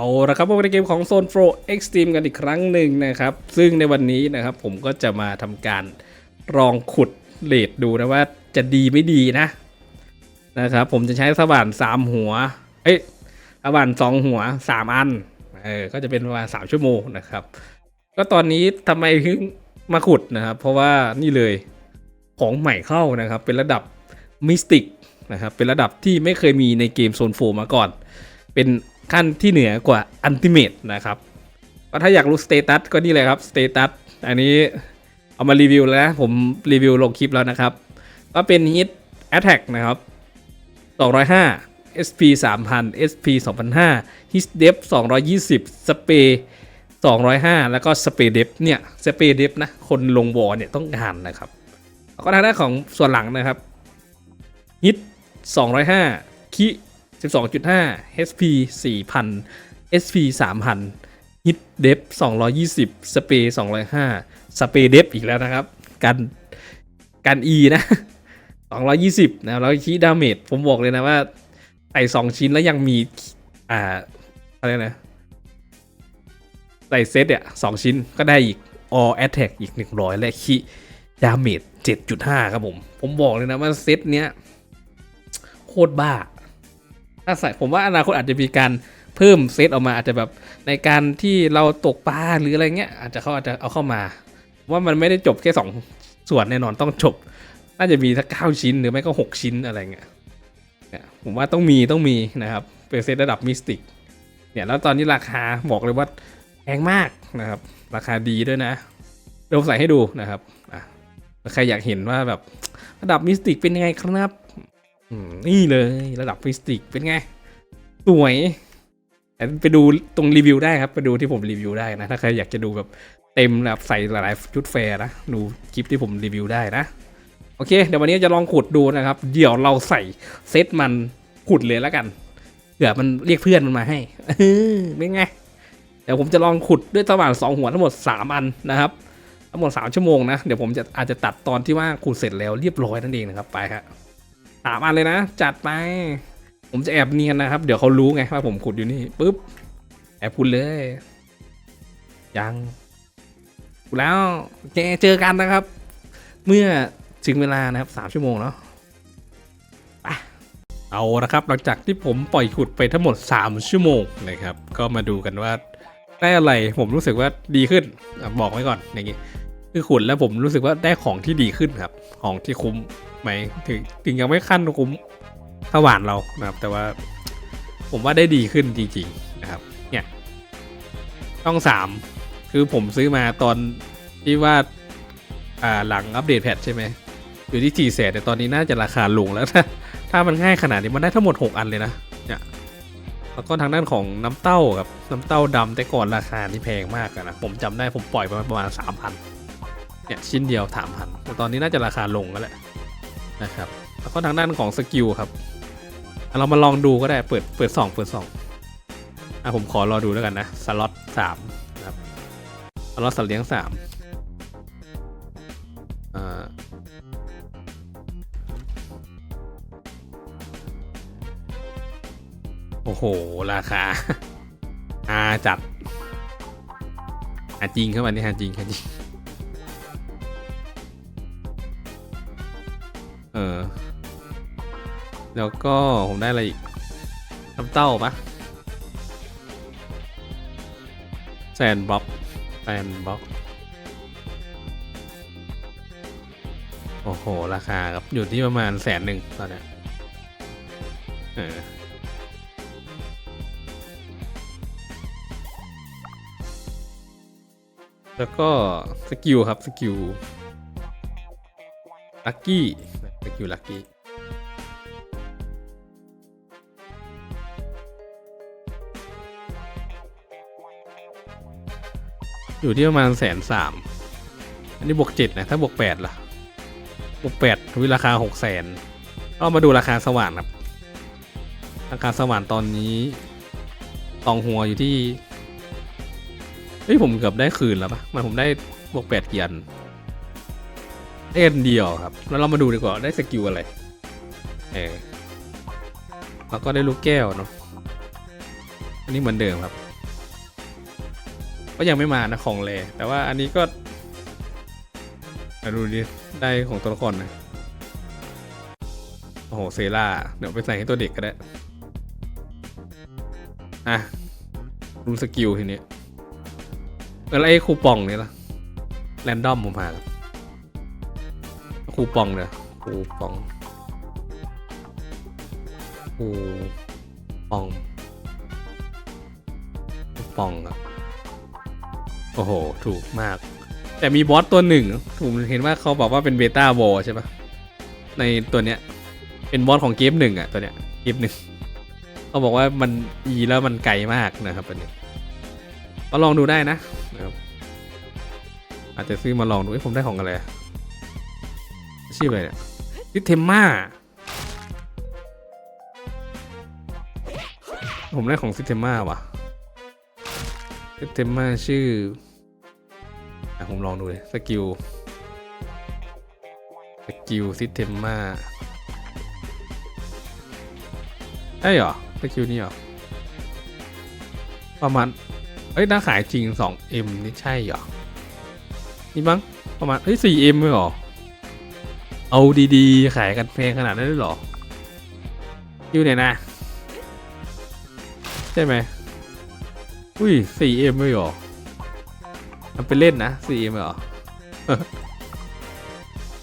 เอาละครับพบกันในเกมของโซนโฟรเอ็กซ์ตรีมกันอีกครั้งหนึ่งนะครับ ซึ่งในวันนี้นะครับผมก็จะมาทำการลองขุดเลดดูนะว่าจะดีไม่ดีนะนะครับผมจะใช้สว่านสามหัว เอ้ยสว่านสองหัวสามอันเออก็จะเป็นประมาณสามชั่วโมงนะครับ ก็ตอนนี้ทำไมถึงมาขุดนะครับ เพราะว่านี่เลยของใหม่เข้านะครับ เป็นระดับมิสติกนะครับเป็นระดับที่ไม่เคยมีในเกมโซนโฟมาก่อน เป็น ขั้นที่เหนือกว่าอันติเมตนะครับก็ถ้าอยากรู้สเตตัสก็นี่เลยครับสเตตัสอันนี้เอามารีวิวแล้วนะผมรีวิวลงคลิปแล้วนะครับ ก็เป็น Hit Attack นะครับ 205 SP 3000 SP 2005 Hit d e p 220 Spray 205 แล้วก็ Spray d e p เนี่ย Spray d e p นะ คนลงวอเนี่ยต้องการนะครับแล้วก็ทางด้านของส่วนหลังนะครับ Hit 205คิ 12.5 HP 4,000 SP 3,000 Hit Depth 220 Spray 205 Spray Depth อีกแล้วนะครับ กันกัน E นะ 220 นะแล้วคีดาเมจผมบอกเลยนะว่าใส่2ชิ้นแล้วยังมี อ่าอะไรนะใส่เซตเนี่ยสองชิ้นก็ได้อีก all attack อีก 100 และคีดาเมจ7.5 ครับผม ผมบอกเลยนะว่าเซตเนี้ย โคตรบ้าาใส่ผมว่าอนาคตอาจจะมีการเพิ่มเซตออกมาอาจจะแบบในการที่เราตกปลาหรืออะไรเงี้ยอาจจะเขาอาจจะเอาเข้ามา ว่ามันไม่ได้จบแค่สองส่วนแน่นอนต้องจบ น่าจะมีสักเก้าชิ้นหรือไม่ก็หกชิ้นอะไรเงี้ยผมว่าต้องมีต้องมีนะครับเป็นเซตระดับมิสติกเนี่ยแล้วตอนนี้ราคาบอกเลยว่าแพงมากนะครับ ราคาดีด้วยนะเดี๋ยวใส่ให้ดูนะครับอะใครอยากเห็นว่าแบบระดับมิสติกเป็นยังไงครับ นี่เลยระดับฟิสติกเป็นไง สวยไปดูตรงรีวิวได้ครับ ไปดูที่ผมรีวิวได้นะ ถ้าใครอยากจะดูแบบเต็มแบบใส่หลายๆชุดแฟร์นะ ดูคลิปที่ผมรีวิวได้นะ โอเค เดี๋ยววันนี้จะลองขุดดูนะครับ เดี๋ยวเราใส่เซตมันขุดเลยแล้วกันเผื่อมันเรียกเพื่อนมันมาให้เป็นไง เดี๋ยวผมจะลองขุดด้วยสว่านสองหัวทั้งหมด3อันนะครับทั้งหมด3ชั่วโมงนะ เดี๋ยวผมจะอาจจะตัดตอนที่ว่าขุดเสร็จแล้วเรียบร้อยนั่นเองนะครับไปครับ สามอันเลยนะ จัดไป ผมจะแอบเนียนนะครับ เดี๋ยวเขารู้ไงว่าผมขุดอยู่นี่ปุ๊บแอบพูดเลย ยังแล้วเจเจอกันนะครับ เมื่อถึงเวลานะครับสามชั่วโมงเนาะไปเอาละครับ หลังจากที่ผมปล่อยขุดไปทั้งหมด 3 ชั่วโมงนะครับ ก็มาดูกันว่าได้อะไรผมรู้สึกว่าดีขึ้นบอกไว้ก่อนอย่างงี้ คือขุดแล้วผมรู้สึกว่าได้ของที่ดีขึ้นครับ ของที่คุ้มไหมถึงถึงยังไม่ขั้นคุ้มถ้าหวานเรานะครับ แต่ว่าผมว่าได้ดีขึ้นจริง ๆนะครับ เนี่ยช่องสามคือผมซื้อมาตอนที่ว่าอ่าหลังอัปเดตแพทใช่ไหมอยู่ที่สี่แสนแต่ตอนนี้น่าจะราคาลงแล้วถ้าถ้ามันง่ายขนาดนี้มันได้ทั้งหมด 6 อันเลยนะเนี่ยแล้วก็ทางด้านของน้ำเต้าครับน้ำเต้าดำแต่ก่อนราคานี่แพงมากนะผมจำได้ผมปล่อยไปประมาณสามพัน เนี่ยชิ้นเดียวถามพันแต่ตอนนี้น่าจะราคาลงแล้วแหละนะครับ แล้วก็ทางด้านของสกิลครับเรามาลองดูก็ได้เปิดเปิดสองเปิดสองอะผมขอรอดูแล้วกันนะสล็อตสามนะครับสล็อตสัตว์เลี้ยงสามอ่าโอ้โห ราคาอาจัดอาจริงเข้ามานี่ฮาจริงฮาจริง ออแล้วก็ผมได้อะไรอีก น้ำเต้าปะแซนบ็อกแซนบ็อกโอ้โห ราคาครับ อยู่ที่ประมาณแสนหนึ่งตอนเนี้ยเออแล้วก็สกิลครับ สกิลลักกี้ สกิลลักกี้อยู่ที่ประมาณแสนสามอันนี้บวกเจ็ดนะ ถ้าบวกแปดล่ะ บวกแปดวิราคาหกแสนก็มาดูราคาสว่านครับ ราคาสว่านตอนนี้ ตองหัวอยู่ที่เฮ้ยผมเกือบได้คืนแล้วปะมันผมได้บวกแปดเกียน เอ็นเดียวครับ แล้วเรามาดูดีกว่าได้สกิลอะไร เออแล้วก็ได้ลูกแก้วเนาะ อันนี้เหมือนเดิมครับ ก็ยังไม่มานะของแรแต่ว่าอันนี้ก็มาดูดิได้ของตัวละครนะ โอ้โหเซราเดี๋ยวไปใส่ให้ตัวเด็กก็ได้ อะดูสกิลทีนี้แล้วไอ้คูปองนี่ล่ะ แรนดอมผมหาครับ คูปองเนี่ยคูปองคูปองคูปองครับโอ้โห ถูกมาก แต่มีบอสตัวหนึ่งผมเห็นว่าเขาบอกว่าเป็นเบต้าวอใช่ปะในตัวเนี้ย เป็นบอสของเกมหนึ่งอะตัวเนี้ยเกมหนึ่งเขาบอกว่ามันอีแล้วมันไกลมากนะครับตัวนี้ก็ลองดูได้นะนะครับอาจจะซื้อมาลองดูเอ้ผมได้ของอะไร ชื่ออะไรเนี่ยซิเทมมาผมได้ของซิเทมมาว่ะซิเต็มมาชื่ออะผมลองดูเลยสกิลสกิลซิเทมมาใช่เหรอสกิลนี้เหรอ ประมาณเอ้ยน่าขายจริง 2M นี่ใช่เหรอ นี่มั้งประมาณเฮ้ย 4M เลยเหรอ เอาดีๆ ขายกันแพงขนาดนั้นเลยหรออยู่เนี่ยนะ ใช่ไหมอุ้ย 4M เลยหรอมันเป็นเล่นนะ 4M เหรอ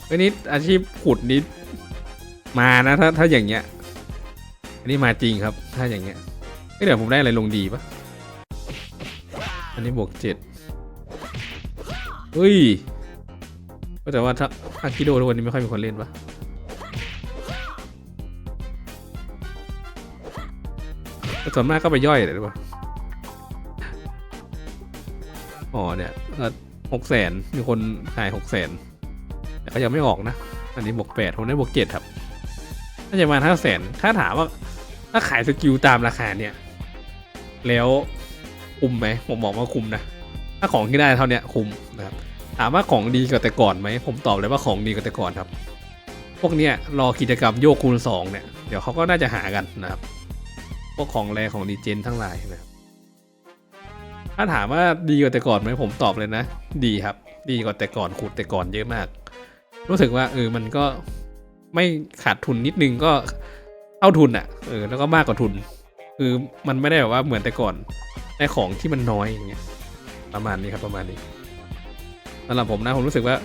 เฮ้นี่อาชีพขุดนี้มานะถ้าถ้าอย่างเงี้ย อันนี้มาจริงครับ ถ้าอย่างเงี้ยเฮ้ยเดี๋ยวผมได้อะไรลงดีปะอันนี้บวกเจ็ดเฮ้ย แต่ว่าถ้าอากิโดทุกวันนี้ไม่ค่อยมีคนเล่นปะส่วนมากก็ไปย่อยเลยหรือเปล่าอ๋อเนี่ยหกแสนมีคนขายหกแสนแต่ก็ยังไม่ออกนะ อันนี้บวกแปดผมได้บวกเจ็ดครับน่าจะมาห้าแสนถ้าถามว่า ถ้าขายสกิลตามราคาเนี่ย แล้วคุ้มไหมผมบอกว่าคุ้มนะ ถ้าของที่ได้เท่านี้คุ้มนะครับ ถามว่าของดีกว่าแต่ก่อนไหมผมตอบเลยว่าของดีกว่าแต่ก่อนครับ พวกเนี้ยรอกิจกรรมโยกคูณสองเนี่ยเดี๋ยวเขาก็น่าจะหากันนะครับ พวกของแรของดีเจนทั้งหลายนะครับถ้าถามว่าดีกว่าแต่ก่อนไหมผมตอบเลยนะ ดีครับ ดีกว่าแต่ก่อนขุดแต่ก่อนเยอะมาก รู้สึกว่าเออมันก็ไม่ขาดทุนนิดนึงก็เท่าทุนอะ่ะเออแล้วก็มากกว่าทุน คือมันไม่ได้แบบว่าเหมือนแต่ก่อนได้ของที่มันน้อยอย่างเงี้ยประมาณนี้ครับประมาณนี้ สำหรับผมนะผมรู้สึกว่า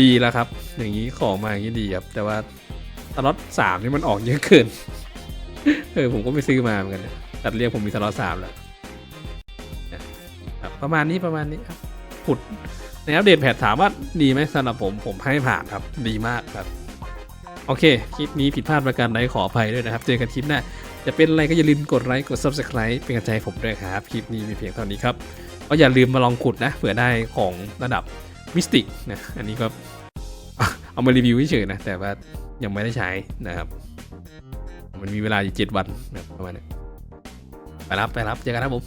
ดีแล้วครับ อย่างนี้ของมาอย่างนี้ดีครับ แต่ว่าสล็อตสามนี่มันออกเยอะเกิน เออผมก็ไปซื้อมาเหมือนกันนะตัดเรียกผมมีสล็อตสามแล้วประมาณนี้ประมาณนี้ครับขุดในอัปเดตแพทถามว่าดีไหมสำหรับผมผมให้ผ่านครับดีมากครับ โอเค คลิปนี้ผิดพลาดประการใดขออภัยด้วยนะครับ เจอกันคลิปหน้าจะเป็นอะไรก็อย่าลืมกดไลค์กด subscribe เป็นกำลังใจให้ผมด้วยครับ คลิปนี้มีเพียงเท่านี้ครับ ก็อย่าลืมมาลองขุดนะเผื่อได้ของระดับมิสติกนะอันนี้ก็เอามารีวิวเฉยๆนะ แต่ว่ายังไม่ได้ใช้นะครับ มันมีเวลาอยู่เจ็ดวันนะครับประมาณนี้ไปรับ ไปรับ เจอกันครับผม